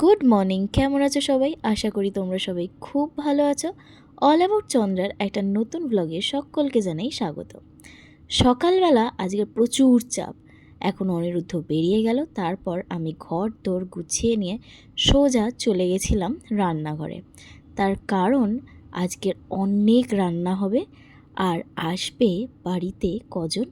Good morning, কেমন আছো সবাই? আশা করি তোমরা সবাই খুব ভালো আছো। অল অ্যাবাউট চন্দ্রার একটা নতুন ব্লগে সকলকে জানাই স্বাগত। সকালবেলা আজকে প্রচুর চাপ। এখন অনিরুদ্ধ বেরিয়ে গেল, তারপর আমি ঘর দোর গুছিয়ে নিয়ে সোজা চলে গেছিলাম রান্নাঘরে। তার কারণ, আজকের অনেক রান্না হবে আর আসবে বাড়িতে কজন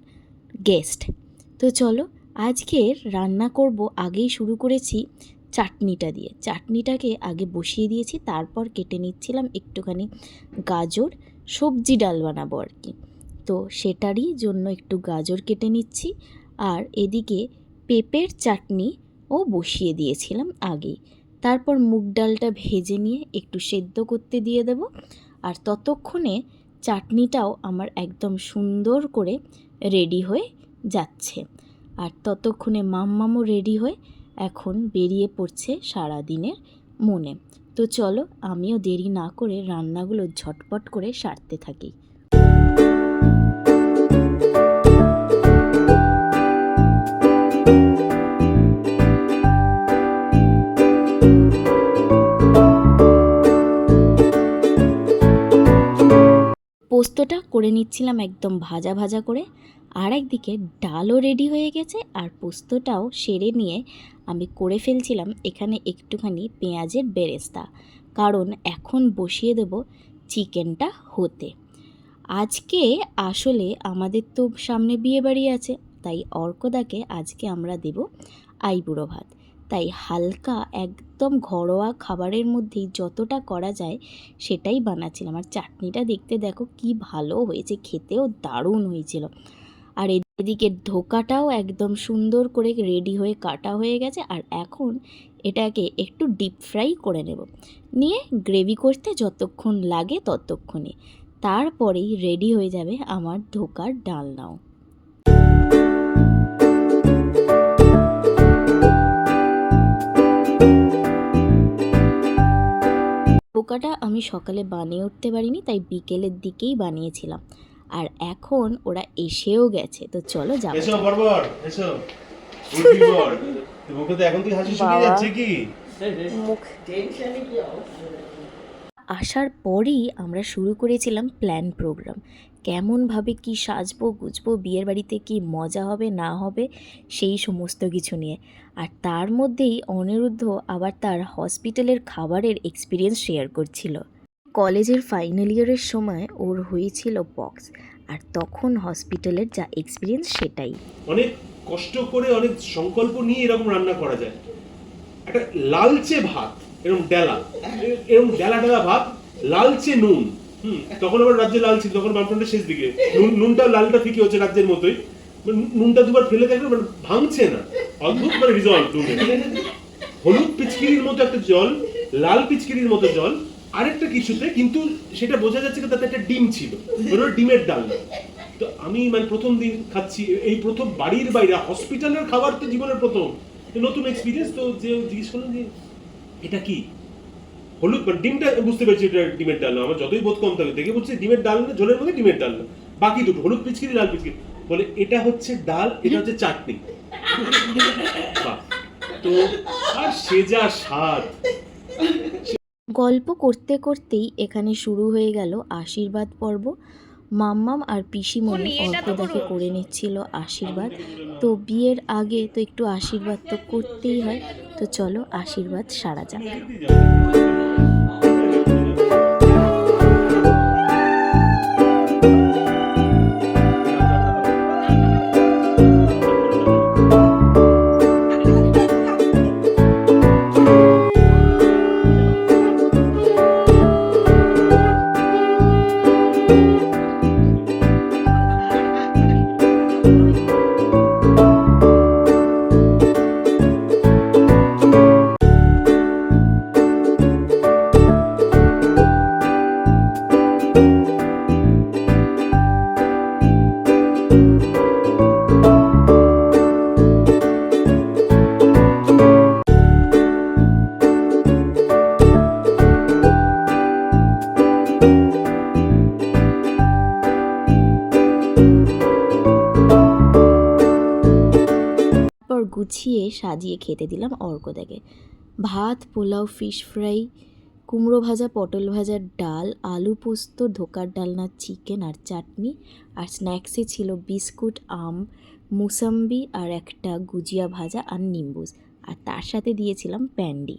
গেস্ট তো চলো, আজকের রান্না করব আগেই শুরু করেছি চাটনিটা দিয়ে। চাটনিটাকে আগে বসিয়ে দিয়েছি, তারপর কেটে নিচ্ছিলাম একটুখানি গাজর, সবজি ডাল বানাবো আর কি। তো সেটারই জন্য একটু গাজর কেটে নিচ্ছি আর এদিকে পেঁপের চাটনি ও বসিয়ে দিয়েছিলাম আগেই। তারপর মুগ ডালটা ভেজে নিয়ে একটু সেদ্ধ করতে দিয়ে দেব। আর ততক্ষণে চাটনিটাও আমার একদম সুন্দর করে রেডি হয়ে যাচ্ছে। আর ততক্ষণে মাম্মামও রেডি হয়ে এখন বেরিয়ে পড়ছে সারা দিনের মনে। তো চলো, আমিও দেরি না করে রান্নাগুলো ঝটপট করে সারতে থাকি। পোস্তটা করে নিচ্ছিলাম একদম ভাজা ভাজা করে। আর একদিকে ডালও রেডি হয়ে গেছে আর পোস্তটাও সেরে নিয়ে আমি করে ফেলছিলাম এখানে একটুখানি পেঁয়াজের বেরেস্তা। কারণ এখন বসিয়ে দেব চিকেনটা হতে। আজকে আসলে আমাদের তো সামনে বিয়ে বাড়ি আছে, তাই অর্কদাকে আজকে আমরা দেব আইবুড়ো ভাত। তাই হালকা একদম ঘরোয়া খাবারের মধ্যেই যতটা করা যায় সেটাই বানাচ্ছিলাম। আর চাটনিটা দেখতে দেখো কি ভালো হয়েছে, খেতেও দারুণ হয়েছিল। আর এদিকে ধোকাটাও একদম সুন্দর করে রেডি হয়ে কাটা হয়ে গেছে। আর এখন এটাকে একটু ডিপ ফ্রাই করে নেব। নিয়ে গ্রেভি করতে যতক্ষণ লাগে ততক্ষণে। তারপরেই রেডি হয়ে যাবে আমার ধোকার ডালনাও। পোকাটা আমি সকালে বানিয়ে উঠতে পারিনি, তাই বিকেলের দিকেই বানিয়েছিলাম। আর এখন ওরা এসেও গেছে। তো চলো যাব এসো বরবর এসো। মুখে তো এখন তুই হাসি শুকিয়ে যাচ্ছে কি? আসার পরেই আমরা শুরু করেছিলাম প্ল্যান প্রোগ্রাম। কেমনভাবে কি সাজবো গুজবো বিয়ের বাড়িতে কি মজা হবে না হবে সেই সমস্ত কিছু নিয়ে। আর তার মধ্যেই অনিরুদ্ধ আবার তার হসপিটালের খাবারের এক্সপিরিয়েন্স শেয়ার করছিল। কলেজের ফাইনাল ইয়ারের সময় ওর হয়েছিল বক্স আর তখন হসপিটালের যা এক্সপিরিয়েন্স সেটাই। অনেক কষ্ট করে, অনেক সংকল্প নিয়ে এরকম রান্না করা যায়। একটা লালচে ভাত, এরকম ডেলা এরকম ডেলা ডেলা ভাত, লালচে নুন তখন আবার রাজ্যে লাল ছিল, তখন বামফ্রন্টের শেষ দিকে। নুন নুনটা লালটা ঠিকই হচ্ছে রাজ্যের মতোই। মানে নুনটা দুবার ফেলে দেখলে মানে ভাঙছে না। অদ্ভুত মানে রিজল্ট হলুদ পিচকিরির মতো একটা জল, লাল পিচকিরির মতো জল আরেকটা কিছুতে কিন্তু সেটা বোঝা যাচ্ছে তাতে একটা ডিম ছিল। ডিমের ডাল। তো আমি মানে প্রথম দিন খাচ্ছি, এই প্রথম বাড়ির বাইরে, হসপিটালের খাবার তো জীবনের প্রথম। নতুন এক্সপিরিয়েন্স তো যে জিজ্ঞেস করলাম যে, এটা কি? হলুদ মানে ডিমটা বুঝতে পেরেছি এটা ডিমের ডাল আমার যতই বোধ কম থাকে, দেখে বলছে ডিমের ডাল না, ঝোলের মধ্যে ডিমের ডাল না। বাকি দুটো, হলুদ পিচকিরি, লাল পিচকিরি। বলে, এটা হচ্ছে ডাল, এটা হচ্ছে চাটনি। তো আর সে যা স্বাদ। গল্প করতে করতেই এখানে শুরু হয়ে গেল আশীর্বাদ পর্ব। মাম্মাম আর পিসিমণি অর্কদাকে করে নিচ্ছিল আশীর্বাদ। তো বিয়ের আগে তো একটু আশীর্বাদ তো করতেই হয়। তো চলো আশীর্বাদ সারা যাক। গুছিয়ে সাজিয়ে খেতে দিলাম অর্কদাকে ভাত, পোলাও ফিশ ফ্রাই কুমড়ো ভাজা, পটল ভাজার ডাল, আলু পোস্ত, ধোকার ডালনা চিকেন আর চাটনি আর স্ন্যাক্সে ছিল বিস্কুট, আম, মুসাম্বি আর একটা গুজিয়া ভাজা আর নিম্বুজ। আর তার সাথে দিয়েছিলাম প্যান্ডি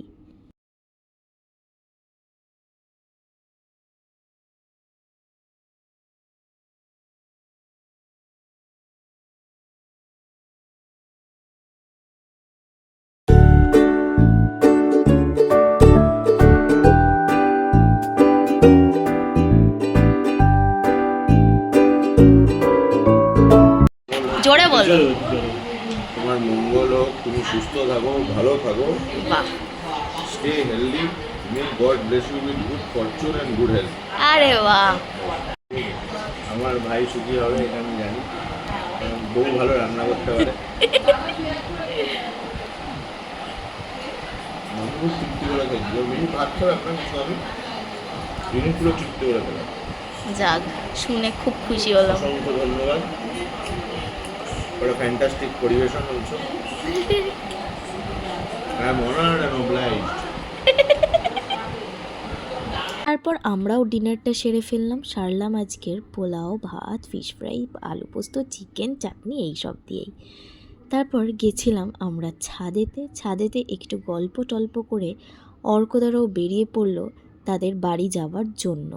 তোমার মঙ্গল হোক তুমি সুস্থ থাকো ভালো থাকো। বাহ। Stay healthy may God bless you with good fortune and good health আরে বাহ। আমার ভাই সুখী হবে এটা আমি জানি। বউ ভালো রান্না করতে পারে। আমি খুব করে খেয়েছি মিনি ভাত খাবে আপনার কিছু হবে? মিনি পুরো তৃপ্তি করে খেলাম যাক শুনে খুব খুশি হলাম। অসংখ্য ধন্যবাদ। ওটা ফ্যান্টাস্টিক পরিবেশন হচ্ছে হ্যাঁ মনার অ্যান্ড অবলাইজড তারপর আমরাও ডিনারটা সেরে ফেললাম। সারলাম আজকের পোলাও, ভাত ফিশ ফ্রাই আলু পোস্ত চিকেন চাটনি, এই সব দিয়েই। তারপর গেছিলাম আমরা ছাদেতে। ছাদেতে একটু গল্প টল্প করে অর্কদারাও বেরিয়ে পড়ল তাদের বাড়ি যাওয়ার জন্য।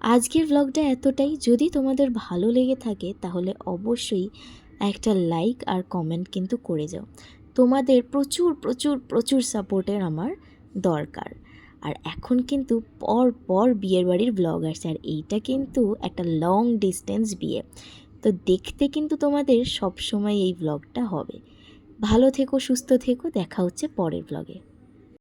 আজকের ব্লগটা এতটাই। যদি তোমাদের ভালো লেগে থাকে তাহলে অবশ্যই একটা লাইক আর কমেন্ট কিন্তু করে যাও। তোমাদের প্রচুর প্রচুর প্রচুর সাপোর্টের আমার দরকার। আর এখন কিন্তু পর পর বিয়ের বাড়ির ব্লগ আসছে। আর এইটা কিন্তু একটা লং ডিস্টেন্স বিয়ে। তো দেখতে কিন্তু তোমাদের সব সময় এই ব্লগটা হবে। ভালো থেকো, সুস্থ থেকো। দেখা হচ্ছে পরের ব্লগে